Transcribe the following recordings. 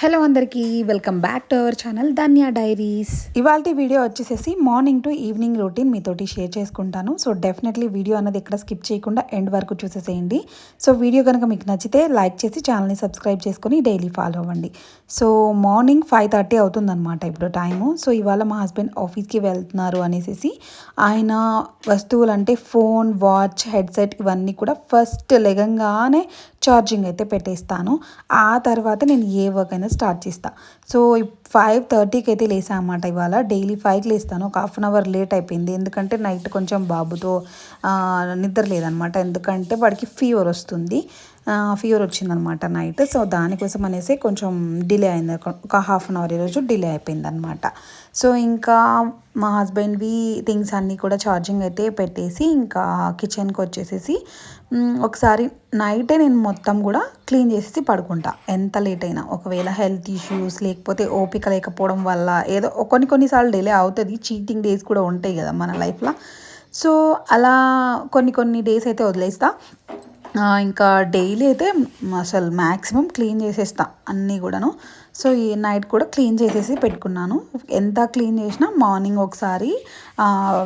Hello అందరికీ welcome back to our channel Dhanya diaries. ఇవాళ video వచ్చేసేసి మార్నింగ్ టు ఈవినింగ్ రొటీన్ మీతోటి share చేసుకుంటాను. సో డెఫినెట్లీ వీడియో అనేది ఎక్కడ స్కిప్ చేయకుండా ఎండ్ వరకు చూసేసేయండి. సో వీడియో కనుక మీకు నచ్చితే లైక్ చేసి ఛానల్ని సబ్స్క్రైబ్ చేసుకొని డైలీ ఫాలో అవ్వండి. సో మార్నింగ్ ఫైవ్ థర్టీ అవుతుందన్నమాట ఇప్పుడు టైము. సో ఇవాళ మా హస్బెండ్ ఆఫీస్కి వెళ్తున్నారు అనేసి ఆయన వస్తువులు అంటే ఫోన్ వాచ్ హెడ్సెట్ ఇవన్నీ కూడా ఫస్ట్ లెగంగానే ఛార్జింగ్ అయితే పెట్టేస్తాను. ఆ తర్వాత నేను ఏ వర్క్ అయినా స్టార్ట్ చేస్తాను సో ఫైవ్ థర్టీకి అయితే లేసా అన్నమాట ఇవాళ డైలీ ఫైవ్కి లేస్తాను. ఒక హాఫ్ అన్ అవర్ లేట్ అయిపోయింది. ఎందుకంటే నైట్ కొంచెం బాబుతో నిద్ర లేదనమాట. ఎందుకంటే వాడికి ఫీవర్ వస్తుంది. ఫీవర్ వచ్చిందనమాట నైట్ సో దానికోసం అనేసి కొంచెం డిలే అయింది. ఒక హాఫ్ అన్ అవర్ ఈరోజు డిలే అయిపోయింది అనమాట సో ఇంకా మా హస్బెండ్వి థింగ్స్ అన్నీ కూడా ఛార్జింగ్ అయితే పెట్టేసి ఇంకా కిచెన్కి వచ్చేసేసి ఒకసారి నైటే నేను మొత్తం కూడా క్లీన్ చేసేసి పడుకుంటా. ఎంత లేట్ అయినా. ఒకవేళ హెల్త్ ఇష్యూస్ లేకపోతే ఓపిక లేకపోవడం వల్ల ఏదో కొన్ని కొన్నిసార్లు డిలే అవుతుంది. చీటింగ్ డేస్ కూడా ఉంటాయి కదా మన లైఫ్లో సో అలా కొన్ని కొన్ని డేస్ అయితే వదిలేస్తా. ఇంకా డైలీ అయితే అసలు మ్యాక్సిమం క్లీన్ చేసేస్తా అన్నీ కూడాను. సో ఈ నైట్ కూడా క్లీన్ చేసేసి పెట్టుకున్నాను. ఎంత క్లీన్ చేసినా మార్నింగ్ ఒకసారి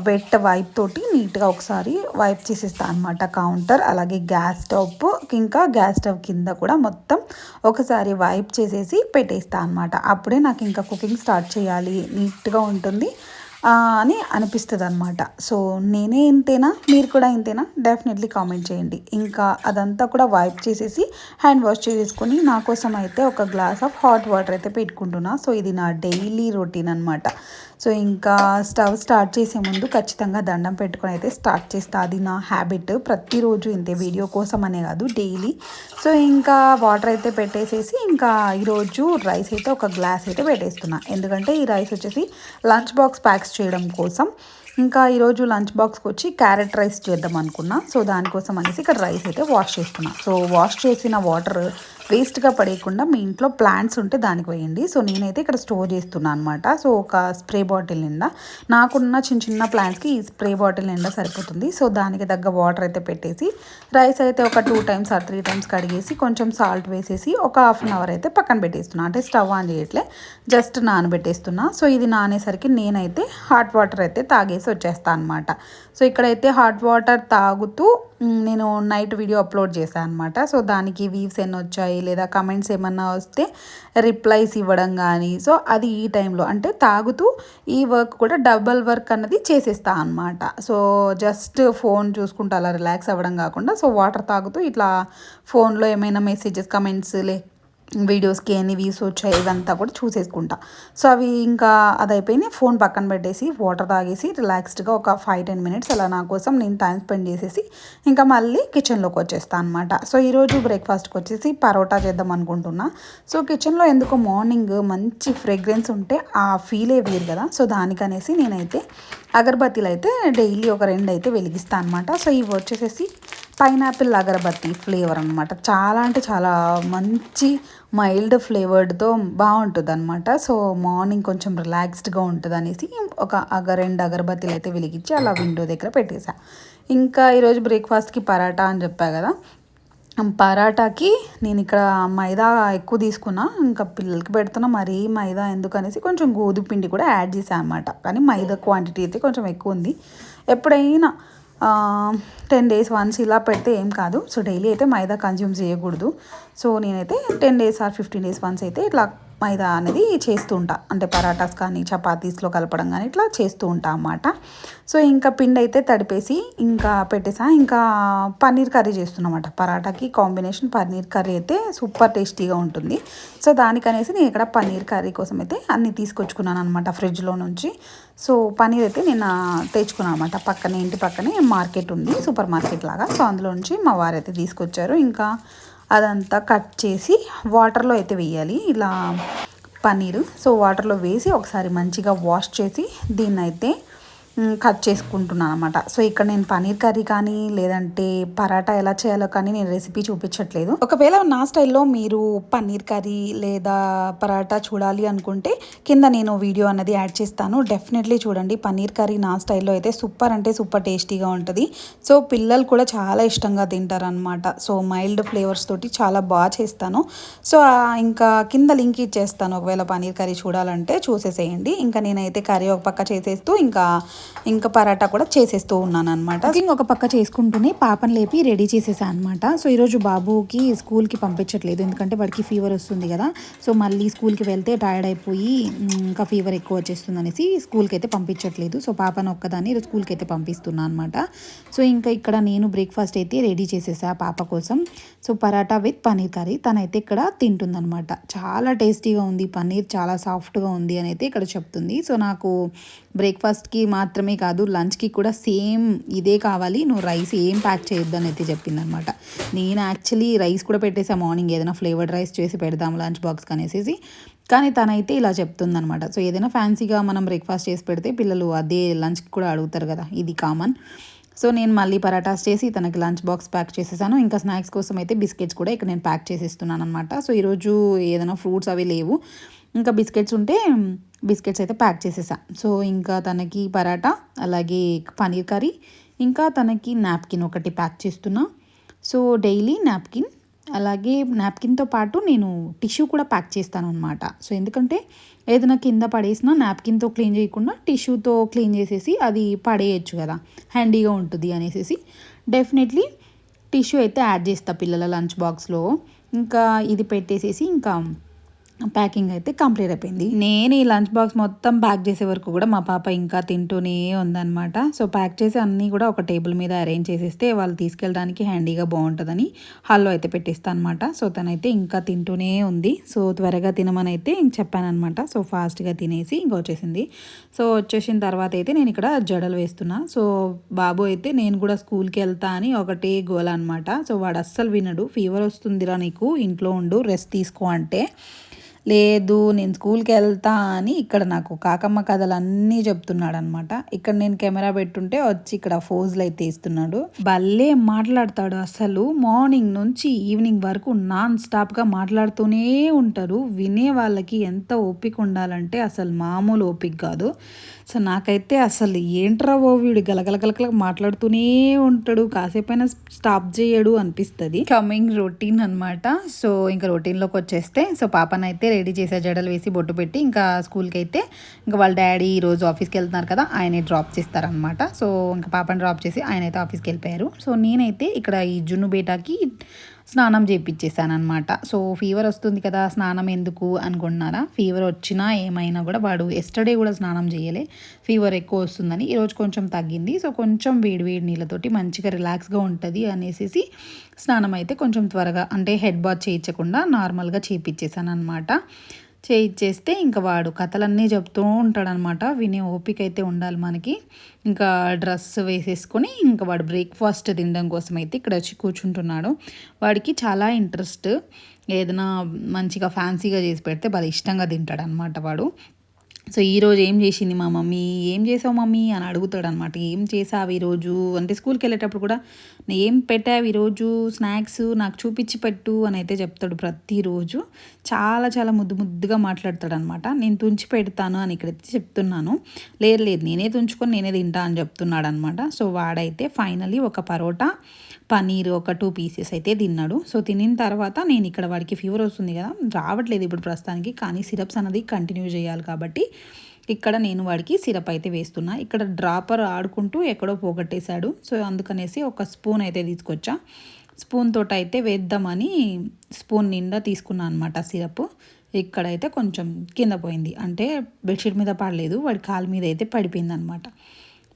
వెట్ వైప్ తోటి నీట్గా ఒకసారి వైప్ చేసేస్తాను అనమాట కౌంటర్ అలాగే గ్యాస్ స్టవ్ ఇంకా గ్యాస్ స్టవ్ కింద కూడా మొత్తం ఒకసారి వైప్ చేసేసి పెట్టేస్తా అనమాట అప్పుడే నాకు ఇంకా కుకింగ్ స్టార్ట్ చేయాలి నీట్గా ఉంటుంది. అని అనిపిస్తుంది అనమాట సో నేనే ఇంతేనా? మీరు కూడా ఇంతేనా? డెఫినెట్లీ కామెంట్ చేయండి. ఇంకా అదంతా కూడా వైప్ చేసేసి హ్యాండ్ వాష్ చేసేసుకొని నా కోసం అయితే ఒక గ్లాస్ ఆఫ్ హాట్ వాటర్ అయితే పెట్టుకుంటున్నా. సో ఇది నా డైలీ రొటీన్ అనమాట సో ఇంకా స్టవ్ స్టార్ట్ చేసే ముందు ఖచ్చితంగా దండం పెట్టుకొని అయితే స్టార్ట్ చేస్తా. అది నా హ్యాబిట్. ప్రతిరోజు ఇంతే వీడియో కోసం అనే కాదు డైలీ. సో ఇంకా వాటర్ అయితే పెట్టేసేసి ఇంకా ఈరోజు రైస్ అయితే ఒక గ్లాస్ అయితే పెట్టేస్తున్నా. ఎందుకంటే ఈ రైస్ వచ్చేసి లంచ్ బాక్స్ ప్యాక్స్ చేయడం కోసం. ఇంకా ఈరోజు లంచ్ బాక్స్కి వచ్చి క్యారెట్ రైస్ చేద్దాం అనుకున్నా. సో దానికోసం అనేసి ఇక్కడ రైస్ అయితే వాష్ చేస్తున్నా. సో వాష్ చేసిన వాటర్ వేస్ట్గా పడేయకుండా మీ ఇంట్లో ప్లాంట్స్ ఉంటే దానికి వేయండి. సో నేనైతే ఇక్కడ స్టోర్ చేస్తున్నాను అనమాట సో ఒక స్ప్రే బాటిల్ నిండా నాకున్న చిన్న చిన్న ప్లాంట్స్కి ఈ స్ప్రే బాటిల్ నిండా సరిపోతుంది. సో దానికి తగ్గ వాటర్ అయితే పెట్టేసి రైస్ అయితే ఒక two times or three times కడిగేసి కొంచెం సాల్ట్ వేసేసి ఒక హాఫ్ అన్ అవర్ అయితే పక్కన పెట్టేస్తున్నా. అంటే స్టవ్ ఆన్ చేయట్లే జస్ట్ నానబెట్టేస్తున్నా. సో ఇది నానేసరికి నేనైతే హాట్ వాటర్ అయితే తాగేసి వచ్చేస్తాను అనమాట సో ఇక్కడైతే హాట్ వాటర్ తాగుతూ నేను నైట్ వీడియో అప్లోడ్ చేశాను అనమాట సో దానికి వీవ్స్ ఎన్ని వచ్చాయి లేదా కమెంట్స్ ఏమన్నా వస్తే రిప్లైస్ ఇవ్వడం కానీ సో అది ఈ టైంలో అంటే తాగుతూ ఈ వర్క్ కూడా డబల్ వర్క్ అన్నది చేసేస్తా అనమాట సో జస్ట్ ఫోన్ చూసుకుంటూ అలా రిలాక్స్ అవ్వడం కాకుండా సో వాటర్ తాగుతూ ఇట్లా ఫోన్లో ఏమైనా మెసేజెస్ కమెంట్స్ లే వీడియోస్కి ఎన్ని వ్యూస్ వచ్చాయి ఇవంతా కూడా చూసేసుకుంటా. సో అవి ఇంకా అది అయిపోయినాయి ఫోన్ పక్కన పెట్టేసి వాటర్ తాగేసి రిలాక్స్డ్గా ఒక ఫైవ్ టెన్ మినిట్స్ అలా నా కోసం నేను టైం స్పెండ్ చేసేసి ఇంకా మళ్ళీ కిచెన్లోకి వచ్చేస్తాను అనమాట సో ఈరోజు బ్రేక్ఫాస్ట్కి వచ్చేసి పరోటా చేద్దాం అనుకుంటున్నా. సో కిచెన్లో ఎందుకో మార్నింగ్ మంచి ఫ్రేగ్రెన్స్ ఉంటే ఆ ఫీలే వేరు కదా. సో దానికనేసి నేనైతే అగరబత్తీలు అయితే డైలీ ఒక రెండు అయితే వెలిగిస్తాను అనమాట సో ఇవి వచ్చేసేసి పైనాపిల్ అగరబత్తి ఫ్లేవర్ అనమాట చాలా అంటే చాలా మంచి మైల్డ్ ఫ్లేవర్డ్తో బాగుంటుంది అనమాట సో మార్నింగ్ కొంచెం రిలాక్స్డ్గా ఉంటుంది అనేసి ఒక అగ రెండు అగరబత్తీలు అయితే వెలిగించి అలా విండో దగ్గర పెట్టేసా ఇంకా ఈరోజు బ్రేక్ఫాస్ట్కి పరాటా అని చెప్పా కదా. పరాటాకి నేను ఇక్కడ మైదా ఎక్కువ తీసుకున్నా ఇంకా పిల్లలకి పెడుతున్నా మరీ మైదా ఎందుకనేసి కొంచెం గోధుమ పిండి కూడా యాడ్ చేశాను అనమాట కానీ మైదా క్వాంటిటీ అయితే కొంచెం ఎక్కువ ఉంది. ఎప్పుడైనా టెన్ డేస్ వన్స్ ఇలా పెడితే ఏం కాదు. సో డైలీ అయితే మైదా కన్జ్యూమ్ చేయకూడదు. సో నేనైతే ten days or fifteen days once అయితే ఇట్లా మైదా అనేది చేస్తూ ఉంటా. అంటే పరాటాస్ కానీ చపాతీస్లో కలపడం కానీ ఇట్లా చేస్తూ ఉంటా అన్నమాట. సో ఇంకా పిండి అయితే తడిపేసి ఇంకా పెట్టేసా. ఇంకా పన్నీర్ కర్రీ చేస్తున్నమాట పరాటాకి కాంబినేషన్ పన్నీర్ కర్రీ అయితే సూపర్ టేస్టీగా ఉంటుంది. సో దానికనేసి నేను ఇక్కడ పన్నీర్ కర్రీ కోసం అయితే అన్నీ తీసుకొచ్చుకున్నాను అనమాట ఫ్రిడ్జ్లో నుంచి. సో పన్నీర్ అయితే నేను తెచ్చుకున్నాను అనమాట పక్కనే ఇంటి పక్కనే మార్కెట్ ఉంది సూపర్ మార్కెట్ లాగా. సో అందులో నుంచి మా వారైతే తీసుకొచ్చారు. ఇంకా అదంతా కట్ చేసి వాటర్లో అయితే వేయాలి. ఇలా పన్నీరు. సో వాటర్లో వేసి ఒకసారి మంచిగా వాష్ చేసి దీన్నైతే కట్ చేసుకుంటున్నాను అనమాట సో ఇక్కడ నేను పనీర్ కర్రీ కానీ లేదంటే పరాటా ఎలా చేయాలో కానీ నేను రెసిపీ చూపించట్లేదు. ఒకవేళ నా స్టైల్లో మీరు పన్నీర్ కర్రీ లేదా పరాటా చూడాలి అనుకుంటే కింద నేను వీడియో అనేది యాడ్ చేస్తాను. డెఫినెట్లీ చూడండి పన్నీర్ కర్రీ నా స్టైల్లో అయితే సూపర్ అంటే సూపర్ టేస్టీగా ఉంటుంది. సో పిల్లలు కూడా చాలా ఇష్టంగా తింటారు అనమాట సో మైల్డ్ ఫ్లేవర్స్ తోటి చాలా బాగా చేస్తాను. సో ఇంకా కింద లింక్ ఇచ్చేస్తాను. ఒకవేళ పన్నీర్ కర్రీ చూడాలంటే చూసేసేయండి. ఇంకా నేనైతే కర్రీ ఒక పక్క చేసేస్తూ ఇంకా ఇంకా పరాటా కూడా చేసేస్తూ ఉన్నాను అనమాట ఒక పక్క చేసుకుంటూనే పాపను లేపి రెడీ చేసేసాను అనమాట సో ఈరోజు బాబుకి స్కూల్కి పంపించట్లేదు. ఎందుకంటే వాడికి ఫీవర్ వస్తుంది కదా. సో మళ్ళీ స్కూల్కి వెళ్తే టైర్డ్ అయిపోయి ఇంకా ఫీవర్ ఎక్కువ వచ్చేస్తుంది అనేసి స్కూల్కి అయితే పంపించట్లేదు. సో పాపను ఒక్కదాన్ని ఈరోజు స్కూల్కి అయితే పంపిస్తున్నాను అనమాట సో ఇంకా ఇక్కడ నేను బ్రేక్ఫాస్ట్ అయితే రెడీ చేసేసా పాప కోసం. So paratha with paneer curry. తనైతే ఇక్కడ తింటుందనమాట చాలా టేస్టీగా ఉంది పన్నీర్ చాలా సాఫ్ట్గా ఉంది అని అయితే ఇక్కడ చెప్తుంది. సో నాకు బ్రేక్ఫాస్ట్కి మాత్రమే కాదు లంచ్కి కూడా సేమ్ ఇదే కావాలి. నువ్వు రైస్ ఏం ప్యాక్ చేయొద్దు అని అయితే చెప్పింది అనమాట నేను యాక్చువల్లీ రైస్ కూడా పెట్టేసా మార్నింగ్. ఏదైనా ఫ్లేవర్డ్ రైస్ చేసి పెడదాం లంచ్ బాక్స్ అనేసి కానీ తనైతే ఇలా చెప్తుందనమాట. సో ఏదైనా ఫ్యాన్సీగా మనం బ్రేక్ఫాస్ట్ చేసి పెడితే పిల్లలు అదే లంచ్కి కూడా అడుగుతారు కదా ఇది కామన్. సో నేను మళ్ళీ పరాటాస్ చేసి తనకి లంచ్ బాక్స్ ప్యాక్ చేసేసాను. ఇంకా స్నాక్స్ కోసం అయితే బిస్కెట్స్ కూడా ఇక్కడ నేను ప్యాక్ చేసేస్తున్నాను అనమాట సో ఈరోజు ఏదైనా ఫ్రూట్స్ అవి లేవు. ఇంకా బిస్కెట్స్ ఉంటే బిస్కెట్స్ అయితే ప్యాక్ చేసేసా. సో ఇంకా తనకి పరాటా అలాగే పనీర్ కర్రీ ఇంకా తనకి నాప్కిన్ ఒకటి ప్యాక్ చేస్తున్నా. సో డైలీ నాప్కిన్ అలాగే నాప్కిన్తో పాటు నేను టిష్యూ కూడా ప్యాక్ చేస్తాను అనమాట సో ఎందుకంటే ఏదైనా కింద పడేసినా నాప్కిన్తో క్లీన్ చేయకుండా టిష్యూతో క్లీన్ చేసేసి అది పడేయచ్చు కదా హ్యాండీగా ఉంటుంది అనేసి డెఫినెట్లీ టిష్యూ అయితే యాడ్ చేస్తా పిల్లల లంచ్ బాక్స్లో. ఇంకా ఇది పెట్టేసేసి ఇంకా ప్యాకింగ్ అయితే కంప్లీట్ అయిపోయింది. నేను ఈ లంచ్ బాక్స్ మొత్తం ప్యాక్ చేసే వరకు కూడా మా పాప ఇంకా తింటూనే ఉందన్నమాట. సో ప్యాక్ చేసి అన్నీ కూడా ఒక టేబుల్ మీద అరేంజ్ చేసేస్తే వాళ్ళు తీసుకెళ్ళడానికి హ్యాండీగా బాగుంటుందని హాల్లో అయితే పెట్టేస్తాను అనమాట సో తనైతే ఇంకా తింటూనే ఉంది. సో త్వరగా తినమని అయితే చెప్పానమాట సో ఫాస్ట్గా తినేసి ఇంకా వచ్చేసింది. సో వచ్చేసిన తర్వాత అయితే నేను ఇక్కడ జడలు వేస్తున్నా. సో బాబు అయితే నేను కూడా స్కూల్కి వెళ్తా అని ఒకటే గోల అనమాట సో వాడు అస్సలు వినడు. ఫీవర్ వస్తుందిరా నీకు ఇంట్లో ఉండు రెస్ట్ తీసుకో అంటే. లేదు నేను స్కూల్కి వెళ్తా అని ఇక్కడ నాకు కాకమ్మ కథలు అన్నీ చెప్తున్నాడు అనమాట ఇక్కడ నేను కెమెరా పెట్టుంటే వచ్చి ఇక్కడ ఫోజులు అయితే ఇస్తున్నాడు భలే మాట్లాడతాడు అసలు. మార్నింగ్ నుంచి ఈవినింగ్ వరకు నాన్ స్టాప్గా మాట్లాడుతూనే ఉంటారు. వినే వాళ్ళకి ఎంత ఓపిక ఉండాలంటే అసలు మామూలు ఓపిక కాదు. సో నాకైతే అసలు ఏంట్రా ఓ వీడు గలగలగలగల మాట్లాడుతూనే ఉంటాడు. కాసేపైనా స్టాప్ చేయడు అనిపిస్తుంది. కమింగ్ రొటీన్ అనమాట సో ఇంకా రొటీన్లోకి వచ్చేస్తే సో పాపనైతే రెడీ చేసే జడలు వేసి బొట్టు పెట్టి ఇంకా స్కూల్కి అయితే ఇంకా వాళ్ళ డాడీ ఈ రోజు ఆఫీస్కి వెళ్తున్నారు కదా ఆయనే డ్రాప్ చేస్తారనమాట సో ఇంకా పాపని డ్రాప్ చేసి ఆయన అయితే ఆఫీస్కి వెళ్ళిపోయారు. సో నేనైతే ఇక్కడ ఈ జున్ను బేటాకి స్నానం చేయించేసాను అనమాట సో ఫీవర్ వస్తుంది కదా స్నానం ఎందుకు అనుకుంటున్నారా? ఫీవర్ వచ్చినా ఏమైనా కూడా వాడు ఎస్టర్డే కూడా స్నానం చేయలే. ఫీవర్ ఎక్కువ వస్తుందని ఈరోజు కొంచెం తగ్గింది. సో కొంచెం వేడి వేడి నీళ్ళతోటి మంచిగా రిలాక్స్గా ఉంటుంది అనేసి స్నానం అయితే కొంచెం త్వరగా అంటే హెడ్ బాత్ చేయించకుండా నార్మల్గా చేయించేసాను అనమాట చేయించేస్తే ఇంకా వాడు కథలన్నీ చెప్తూ ఉంటాడనమాట. వినే ఓపిక అయితే ఉండాలి మనకి. ఇంకా డ్రెస్ వేసేసుకొని ఇంకా వాడు బ్రేక్ఫాస్ట్ తినడం కోసం అయితే ఇక్కడ వచ్చి కూర్చుంటున్నాడు. వాడికి చాలా ఇంట్రెస్ట్. ఏదైనా మంచిగా ఫ్యాన్సీగా చేసి పెడితే బాగా ఇష్టంగా తింటాడు అనమాట వాడు. సో ఈరోజు ఏం చేసింది మా మమ్మీ? ఏం చేసావు మమ్మీ? అని అడుగుతాడు అనమాట ఏం చేసావు ఈరోజు? అంటే స్కూల్కి వెళ్ళేటప్పుడు కూడా ఏం పెట్టావు ఈరోజు? స్నాక్స్? నాకు చూపించి పెట్టు అని అయితే చెప్తాడు ప్రతిరోజు. చాలా చాలా ముద్దు ముద్దుగా మాట్లాడతాడు అనమాట నేను తుంచి పెడతాను అని ఇక్కడైతే చెప్తున్నాను. లేదు లేదు నేనే తుంచుకొని నేనే తింటా అని చెప్తున్నాడు అనమాట సో వాడైతే ఫైనలీ ఒక పరోటా పన్నీర్ ఒక టూ పీసెస్ అయితే తిన్నాడు. సో తినిన తర్వాత నేను ఇక్కడ వాడికి ఫీవర్ వస్తుంది కదా రావట్లేదు ఇప్పుడు ప్రస్తుతానికి. కానీ సిరప్స్ అనేది కంటిన్యూ చేయాలి కాబట్టి ఇక్కడ నేను వాడికి సిరప్ అయితే వేస్తున్నా. ఇక్కడ డ్రాపర్ ఆడుకుంటూ ఎక్కడో పోగొట్టేశాడు. సో అందుకనేసి ఒక స్పూన్ అయితే తీసుకొచ్చా. స్పూన్ తోట అయితే వేద్దామని స్పూన్ నిండా తీసుకున్నాను అనమాట సిరప్. ఇక్కడైతే కొంచెం కింద పోయింది. అంటే బెడ్షీట్ మీద పడలేదు వాడి కాలు మీద అయితే పడిపోయింది అనమాట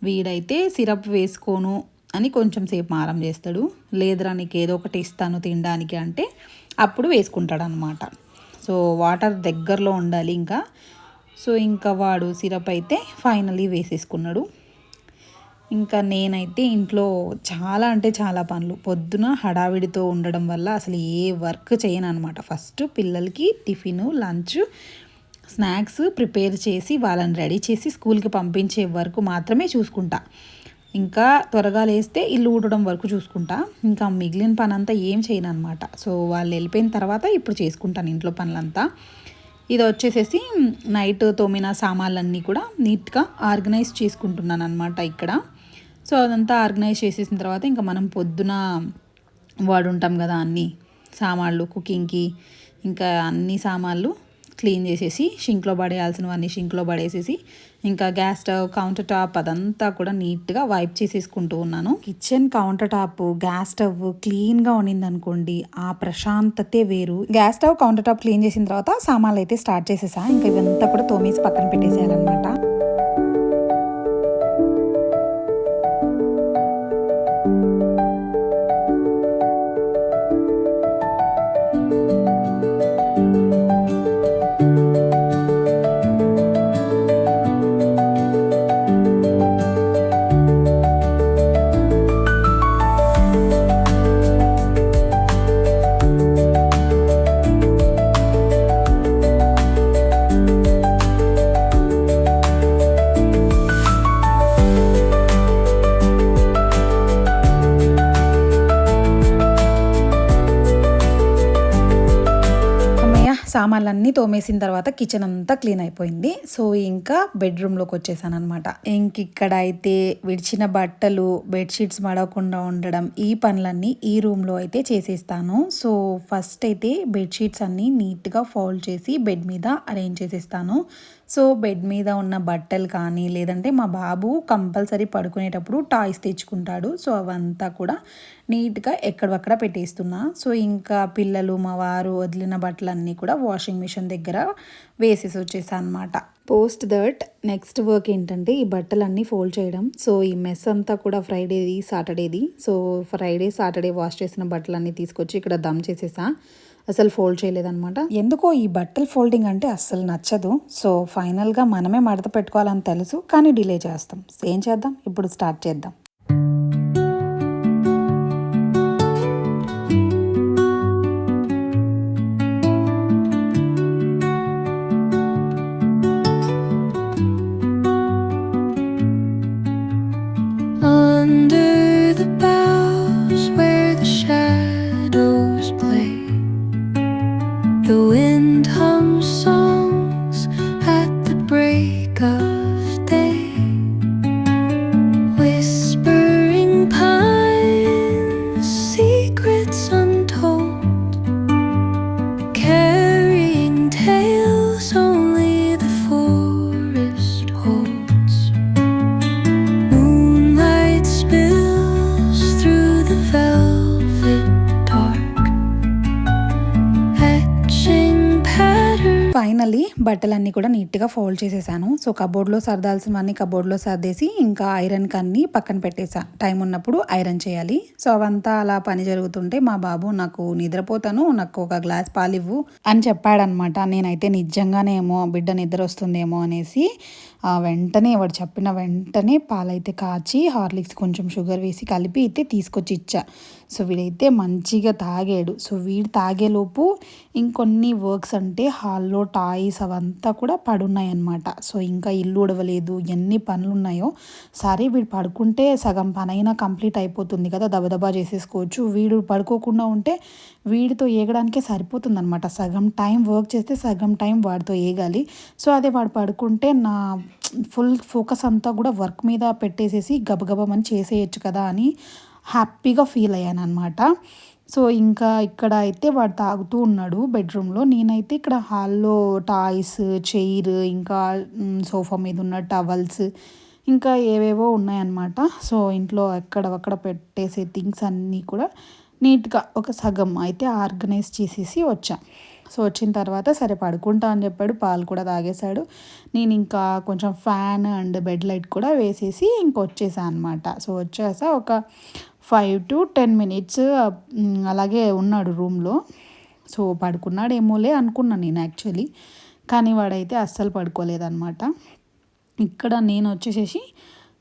వీడైతే సిరప్ వేసుకోను అని కొంచెం సేపు మారం చేస్తాడు. లేదురా నీకు ఏదో ఒకటి ఇస్తాను తినడానికి అంటే అప్పుడు వేసుకుంటాడు అనమాట సో వాటర్ దగ్గరలో ఉండాలి ఇంకా. సో ఇంకా వాడు సిరప్ అయితే ఫైనలీ వేసేసుకున్నాడు. ఇంకా నేనైతే ఇంట్లో చాలా అంటే చాలా పనులు. పొద్దున హడావిడితో ఉండడం వల్ల అసలు ఏ వర్క్ చేయను అనమాట ఫస్ట్ పిల్లలకి టిఫిన్ లంచ్ స్నాక్స్ ప్రిపేర్ చేసి వాళ్ళని రెడీ చేసి స్కూల్కి పంపించే వరకు మాత్రమే చూసుకుంటా. ఇంకా త్వరగా లేస్తే ఇల్లు ఊడడం వరకు చూసుకుంటా. ఇంకా మిగిలిన పని అంతా ఏం చేయను అనమాట సో వాళ్ళు వెళ్ళిపోయిన తర్వాత ఇప్పుడు చేసుకుంటాను ఇంట్లో పనులంతా. ఇది వచ్చేసేసి నైట్ తోమిన సామాన్లన్నీ కూడా నీట్గా ఆర్గనైజ్ చేసుకుంటున్నాను అనమాట ఇక్కడ. సో అదంతా ఆర్గనైజ్ చేసేసిన తర్వాత ఇంకా మనం పొద్దున వాడుంటాం కదా అన్నీ సామాన్లు కుకింగ్కి ఇంకా అన్ని సామాన్లు క్లీన్ చేసేసి షింక్లో పడేయాల్సినవన్నీ షింక్లో పడేసేసి ఇంకా గ్యాస్ స్టవ్ కౌంటర్ టాప్ అదంతా కూడా నీట్గా వైప్ చేసేసుకుంటూ ఉన్నాను. Kitchen counter top gas stove క్లీన్గా ఉండింది అనుకోండి ఆ ప్రశాంతతే వేరు. Gas stove counter top clean చేసిన తర్వాత సామాన్లు అయితే స్టార్ట్ చేసేసా. ఇంకా ఇవంతా కూడా తోమేసి పక్కన పెట్టేసేయాలన్నమాట. సామాన్లన్నీ తోమేసిన తర్వాత కిచెన్ అంతా క్లీన్ అయిపోయింది. సో ఇంకా బెడ్రూమ్లోకి వచ్చేసాను అనమాట ఇంక ఇక్కడ అయితే విడిచిన బట్టలు బెడ్షీట్స్ మడవకుండా ఉండడం ఈ పనులన్నీ ఈ రూమ్లో అయితే చేసేస్తాను. సో ఫస్ట్ అయితే బెడ్షీట్స్ అన్నీ నీట్గా ఫోల్డ్ చేసి బెడ్ మీద అరేంజ్ చేసేస్తాను. సో బెడ్ మీద ఉన్న బట్టలు కానీ లేదంటే మా బాబు కంపల్సరీ పడుకునేటప్పుడు టాయ్స్ తెచ్చుకుంటాడు. సో అవంతా కూడా నీట్గా ఎక్కడక్కడ పెట్టేస్తున్నా. సో ఇంకా పిల్లలు మా వారు వదిలిన బట్టలన్నీ కూడా వాషింగ్ మిషన్ దగ్గర వేసేసి వచ్చేసా అనమాట పోస్ట్ దట్ నెక్స్ట్ వర్క్ ఏంటంటే ఈ బట్టలన్నీ ఫోల్డ్ చేయడం. సో ఈ మెస్ అంతా కూడా ఫ్రైడేది సాటర్డేది సో ఫ్రైడే సాటర్డే వాష్ చేసిన బట్టలన్నీ తీసుకొచ్చి ఇక్కడ దమ్ చేసేసా. అసలు ఫోల్డ్ చేయలేదనమాట ఎందుకో ఈ బట్టలు ఫోల్డింగ్ అంటే అస్సలు నచ్చదు. సో ఫైనల్గా మనమే మడత పెట్టుకోవాలని తెలుసు కానీ డిలే చేస్తాం. ఏం చేద్దాం? ఇప్పుడు స్టార్ట్ చేద్దాం. నీట్గా ఫోల్డ్ చేసేసాను. సో కబోర్డ్లో సర్దాల్సినవన్నీ కబోర్డ్లో సర్దేసి ఇంకా ఐరన్ కన్ని పక్కన పెట్టేసా. టైం ఉన్నప్పుడు ఐరన్ చేయాలి. సో అవంతా అలా పని జరుగుతుంటే మా బాబు నాకు నిద్రపోతాను నాకు ఒక గ్లాస్ పాలివ్వు అని చెప్పాడనమాట నేనైతే నిజంగానేమో బిడ్డ నిద్ర వస్తుందేమో అనేసి వెంటనే వాడు చెప్పిన వెంటనే పాలైతే కాచి హార్లిక్స్ కొంచెం షుగర్ వేసి కలిపి అయితే తీసుకొచ్చి ఇచ్చా. సో వీడైతే మంచిగా తాగాడు. సో వీడు తాగేలోపు ఇంకొన్ని వర్క్స్ అంటే హాల్లో టాయ్స్ అవంతా కూడా పడున్నాయి అనమాట సో ఇంకా ఇల్లు ఉడవలేదు ఎన్ని పనులు ఉన్నాయో సరే వీడు పడుకుంటే సగం పనైనా కంప్లీట్ అయిపోతుంది కదా దబదబా చేసేసుకోవచ్చు. వీడు పడుకోకుండా ఉంటే వీడితో ఏగడానికే సరిపోతుంది అనమాట సగం టైం వర్క్ చేస్తే సగం టైం వాడితో ఏగాలి. సో అదే వాడు పడుకుంటే నా ఫుల్ ఫోకస్ అంతా కూడా వర్క్ మీద పెట్టేసేసి గబగబమని చేసేయచ్చు కదా అని హ్యాపీగా ఫీల్ అయ్యాను అనమాట సో ఇంకా ఇక్కడ అయితే వాడు తాగుతూ ఉన్నాడు బెడ్రూమ్లో. నేనైతే ఇక్కడ హాల్లో టాయ్స్ చైర్ ఇంకా సోఫా మీద ఉన్న టవల్స్ ఇంకా ఏవేవో ఉన్నాయన్నమాట. సో ఇంట్లో ఎక్కడక్కడ పెట్టేసే థింగ్స్ అన్నీ కూడా నీట్గా ఒక సగం అయితే ఆర్గనైజ్ చేసేసి వచ్చా. సో వచ్చిన తర్వాత సరే పడుకుంటా అని చెప్పాడు. పాలు కూడా తాగేశాడు. నేను ఇంకా కొంచెం ఫ్యాన్ అండ్ బెడ్ లైట్ కూడా వేసేసి ఇంకొచ్చేసా అనమాట సో వచ్చేసా ఒక ఫైవ్ టు టెన్ మినిట్స్ అలాగే ఉన్నాడు రూమ్లో. సో పడుకున్నాడేమోలే అనుకున్నాను నేను యాక్చువల్లీ. కానీ వాడైతే అస్సలు పడుకోలేదన్నమాట. ఇక్కడ నేను వచ్చేసేసి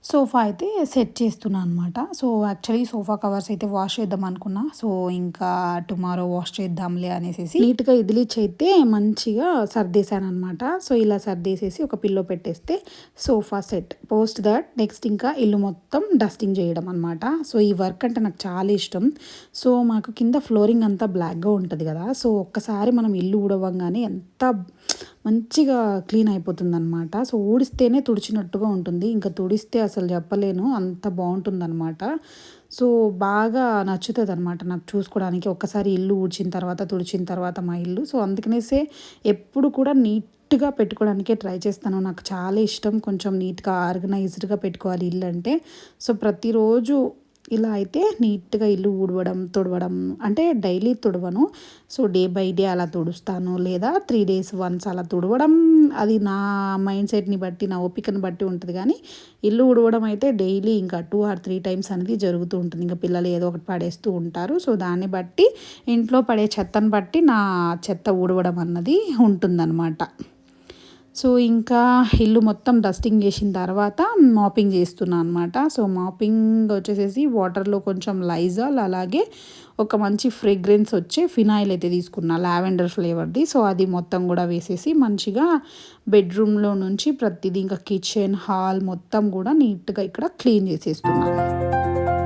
సోఫా అయితే సెట్ చేస్తున్నాను అనమాట సో యాక్చువల్లీ సోఫా కవర్స్ అయితే వాష్ చేద్దాం అనుకున్నా. సో ఇంకా టుమారో వాష్ చేద్దాంలే అనేసి నీట్గా ఇదిలిచ్చి అయితే మంచిగా సర్దేశాను అనమాట సో ఇలా సర్దేసేసి ఒక పిల్లో పెట్టేస్తే sofa set. Post that next ఇంకా ఇల్లు మొత్తం డస్టింగ్ చేయడం అనమాట సో ఈ వర్క్ అంటే నాకు చాలా ఇష్టం. సో మాకు కింద ఫ్లోరింగ్ అంతా బ్లాక్గా ఉంటుంది కదా. సో ఒక్కసారి మనం ఇల్లు ఊడవంగానే ఎంత మంచిగా క్లీన్ అయిపోతుంది అనమాట సో ఊడిస్తేనే తుడిచినట్టుగా ఉంటుంది. ఇంకా తుడిస్తే అసలు చెప్పలేను. అంత బాగుంటుంది అనమాట సో బాగా నచ్చుతుంది అనమాట నాకు చూసుకోవడానికి. ఒక్కసారి ఇల్లు ఊడ్చిన తర్వాత తుడిచిన తర్వాత మా ఇల్లు. సో అందుకనేసే ఎప్పుడు కూడా నీట్గా పెట్టుకోవడానికే ట్రై చేస్తాను. నాకు చాలా ఇష్టం. కొంచెం నీట్గా ఆర్గనైజ్డ్గా పెట్టుకోవాలి ఇల్లు అంటే సో ప్రతిరోజు ఇలా అయితే నీట్గా ఇల్లు ఊడవడం తుడవడం అంటే డైలీ తుడవను. సో డే బై డే అలా తుడుస్తాను. లేదా త్రీ డేస్ వన్స్ అలా తుడవడం అది నా మైండ్ సెట్ని బట్టి నా ఓపికను బట్టి ఉంటుంది. కానీ ఇల్లు ఊడవడం అయితే డైలీ ఇంకా టూ ఆర్ త్రీ టైమ్స్ అనేది జరుగుతూ ఉంటుంది. ఇంకా పిల్లలు ఏదో ఒకటి పడేస్తూ ఉంటారు. సో దాన్ని బట్టి ఇంట్లో పడే చెత్తను బట్టి నా చెత్త ఊడవడం అన్నది ఉంటుందన్నమాట. సో ఇంకా ఇల్లు మొత్తం డస్టింగ్ చేసిన తర్వాత మాపింగ్ చేస్తున్నాను అనమాట సో మాపింగ్ వచ్చేసేసి వాటర్లో కొంచెం లైజాల్ అలాగే ఒక మంచి ఫ్రేగ్రెన్స్ వచ్చే ఫినాయిల్ అయితే తీసుకున్నా లావెండర్ ఫ్లేవర్ది. సో అది మొత్తం కూడా వేసేసి మంచిగా బెడ్రూమ్లో నుంచి ప్రతిదీ ఇంకా కిచెన్ హాల్ మొత్తం కూడా నీట్గా ఇక్కడ క్లీన్ చేసేస్తున్నాను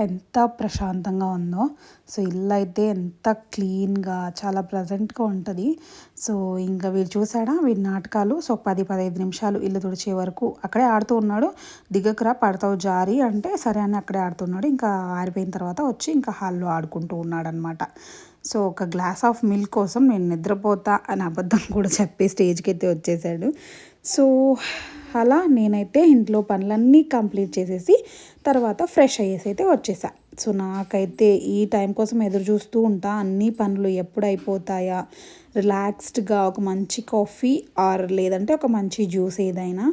ఎంత ప్రశాంతంగా ఉందో. సో ఇల్లు అయితే ఎంత క్లీన్గా చాలా ప్రజెంట్గా ఉంటుంది. సో ఇంకా వీరు చూసాడా? వీడి నాటకాలు. సో పది పదహైదు నిమిషాలు ఇల్లు తుడిచే వరకు అక్కడే ఆడుతూ ఉన్నాడు. దిగకరా పడతావు జారి అంటే సరే అని అక్కడే ఆడుతున్నాడు ఇంకా ఆరిపోయిన తర్వాత వచ్చి ఇంకా హాల్లో ఆడుకుంటూ ఉన్నాడు అనమాట సో ఒక గ్లాస్ ఆఫ్ మిల్క్ కోసం నేను నిద్రపోతా అని అబద్ధం కూడా చెప్పి స్టేజ్కి అయితే వచ్చేసాడు. సో అలా నేనైతే ఇంట్లో పనులన్నీ కంప్లీట్ చేసేసి తర్వాత ఫ్రెష్ అయ్యేసి అయితే వచ్చేసా. సో నాకైతే ఈ టైం కోసం ఎదురు చూస్తూ ఉంటా. అన్ని పనులు ఎప్పుడు అయిపోతాయా? రిలాక్స్డ్గా ఒక మంచి కాఫీ ఆర్ లేదంటే ఒక మంచి జ్యూస్ ఏదైనా.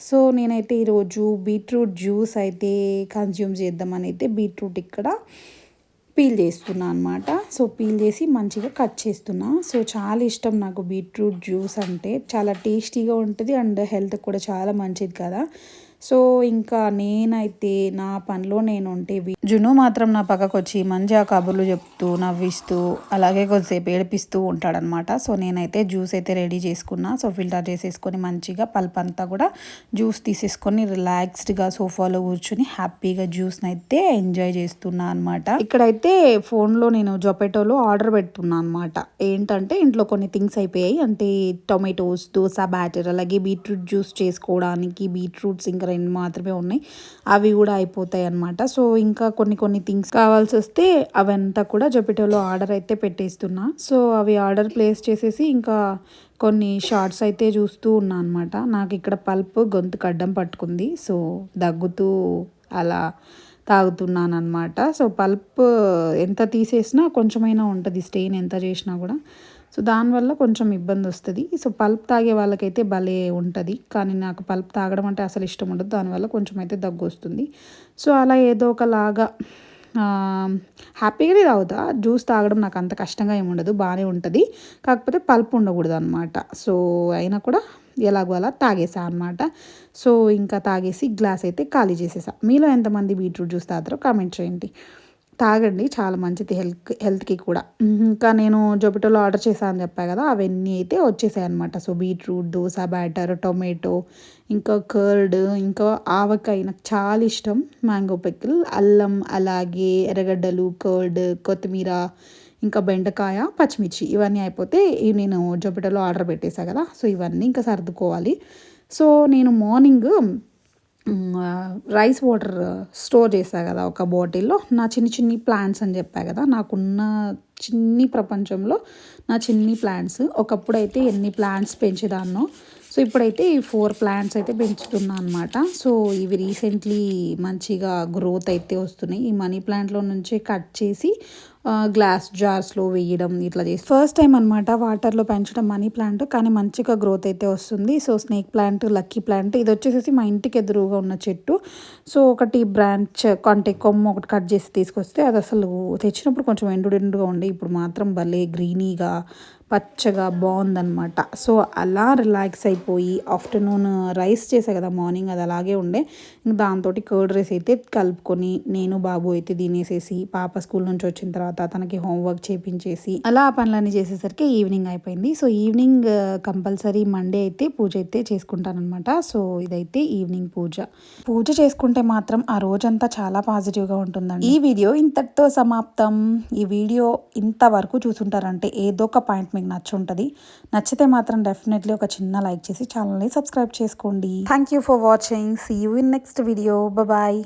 సో నేనైతే ఈరోజు బీట్రూట్ జ్యూస్ అయితే కన్జ్యూమ్ చేద్దామని అయితే బీట్రూట్ ఇక్కడ పీల్ చేస్తున్నా అనమాట సో పీల్ చేసి మంచిగా కట్ చేస్తున్నా. సో చాలా ఇష్టం నాకు బీట్రూట్ జ్యూస్ అంటే. చాలా టేస్టీగా ఉంటుంది అండ్ హెల్త్ కూడా చాలా మంచిది కదా. సో ఇంకా నేనైతే నా పనిలో నేను ఉంటే జును మాత్రం నా పక్కకు వచ్చి మంచిగా కబుర్లు చెప్తూ నవ్విస్తూ అలాగే కొద్దిసేపు ఏడిపిస్తూ ఉంటాడనమాట సో నేనైతే జ్యూస్ అయితే రెడీ చేసుకున్నా. సో ఫిల్టర్ చేసేసుకొని మంచిగా పల్ప్ అంతా కూడా జ్యూస్ తీసేసుకొని రిలాక్స్డ్గా సోఫాలో కూర్చుని హ్యాపీగా జ్యూస్ని అయితే ఎంజాయ్ చేస్తున్నా అనమాట ఇక్కడైతే ఫోన్లో నేను జొపాటోలో ఆర్డర్ పెడుతున్నా అనమాట ఏంటంటే ఇంట్లో కొన్ని థింగ్స్ అయిపోయాయి. అంటే టొమాటోస్ దోశ బ్యాటర్ అలాగే బీట్రూట్ జ్యూస్ చేసుకోవడానికి బీట్రూట్స్ ఇంకా రెండు మాత్రమే ఉన్నాయి. అవి కూడా అయిపోతాయి అనమాట సో ఇంకా కొన్ని కొన్ని థింగ్స్ కావాల్సి వస్తే అవంతా కూడా జొపిటోలో ఆర్డర్ అయితే పెట్టేస్తున్నా. సో అవి ఆర్డర్ ప్లేస్ చేసేసి ఇంకా కొన్ని షార్ట్స్ అయితే చూస్తూ ఉన్నా అనమాట నాకు ఇక్కడ పల్ప్ గొంతు కడ్డం పట్టుకుంది. సో దగ్గుతూ అలా తాగుతున్నాను అనమాట సో పల్ప్ ఎంత తీసేసినా కొంచెమైనా ఉంటుంది. స్టెయిన్ ఎంత చేసినా కూడా. సో దానివల్ల కొంచెం ఇబ్బంది వస్తుంది. సో పల్ప్ తాగే వాళ్ళకైతే భలే ఉంటుంది. కానీ నాకు పల్ప్ తాగడం అంటే అసలు ఇష్టం ఉండదు. దానివల్ల కొంచెం అయితే దగ్గు వస్తుంది. సో అలా ఏదో ఒకలాగా హ్యాపీగానే తాగుతా. జ్యూస్ తాగడం నాకు అంత కష్టంగా ఏమి ఉండదు. బాగానే ఉంటుంది. కాకపోతే పల్ప్ ఉండకూడదు అనమాట సో అయినా కూడా ఎలాగో అలా తాగేసా అనమాట సో ఇంకా తాగేసి గ్లాస్ అయితే ఖాళీ చేసేసా. మీలో ఎంతమంది బీట్రూట్ జ్యూస్ తాగుతారో కామెంట్ చేయండి. తాగండి చాలా మంచిది హెల్త్ హెల్త్కి కూడా. ఇంకా నేను జొపిటోలో ఆర్డర్ చేశాను అని చెప్పా కదా అవన్నీ అయితే వచ్చేసాయి అనమాట so beetroot dosa batter tomato ఇంకా కర్డ్ ఇంకా ఆవకాయ నాకు చాలా ఇష్టం. మ్యాంగో పికిల్ అల్లం అలాగే ఎర్రగడ్డలు కర్డ్ కొత్తిమీర ఇంకా బెండకాయ పచ్చిమిర్చి ఇవన్నీ అయిపోతే నేను జొబిటోలో ఆర్డర్ పెట్టేసా కదా సో ఇవన్నీ ఇంకా సర్దుకోవాలి. సో నేను మార్నింగ్ రైస్ వాటర్ స్టోర్ చేశా కదా ఒక బాటిల్లో. నా చిన్ని చిన్ని ప్లాంట్స్ అని చెప్పా కదా నాకున్న చిన్ని ప్రపంచంలో నా చిన్ని ప్లాంట్స్ ఒకప్పుడు అయితే ఎన్ని ప్లాంట్స్ పెంచేదాన్నో సో ఇప్పుడైతే ఈ ఫోర్ ప్లాంట్స్ అయితే పెంచుతున్నా అనమాట సో ఇవి రీసెంట్లీ మంచిగా గ్రోత్ అయితే వస్తున్నాయి. ఈ మనీ ప్లాంట్లో నుంచి కట్ చేసి గ్లాస్ జార్స్లో వేయడం ఇట్లా చేసి. ఫస్ట్ టైం అనమాట వాటర్లో పెంచడం మనీ ప్లాంట్ కానీ మంచిగా గ్రోత్ అయితే వస్తుంది. So snake plant lucky plant ఇది వచ్చేసి మా ఇంటికి ఎదురుగా ఉన్న చెట్టు. సో ఒకటి బ్రాంచ్ అంటే కొమ్మ ఒకటి కట్ చేసి తీసుకొస్తే అది అసలు తెచ్చినప్పుడు కొంచెం ఎండు ఎండుగా ఉండే. ఇప్పుడు మాత్రం భలే గ్రీనీగా పచ్చగా బాగుందనమాట సో అలా రిలాక్స్ అయిపోయి ఆఫ్టర్నూన్ రైస్ చేసా కదా మార్నింగ్ అది అలాగే ఉండే. దాంతో కర్డ్ రైస్ అయితే కలుపుకొని నేను బాబు అయితే తినేసేసి పాప స్కూల్ నుంచి వచ్చిన తర్వాత తర్వాత తనకి హోంవర్క్ చేపించేసి అలా ఆ పనులన్నీ చేసేసరికి ఈవినింగ్ అయిపోయింది. సో ఈవినింగ్ కంపల్సరీ మండే అయితే పూజ అయితే చేసుకుంటానమాట సో ఇదైతే ఈవినింగ్ పూజ. పూజ చేసుకుంటే మాత్రం ఆ రోజంతా చాలా పాజిటివ్గా ఉంటుందండి. ఈ వీడియో ఇంతటితో సమాప్తం. ఈ వీడియో ఇంతవరకు చూసుంటారంటే ఏదో ఒక పాయింట్ మీకు నచ్చుంటుంది. నచ్చితే మాత్రం డెఫినెట్లీ ఒక చిన్న లైక్ చేసి ఛానల్ని సబ్స్క్రైబ్ చేసుకోండి. Thank you for watching. See you in next video. Bye.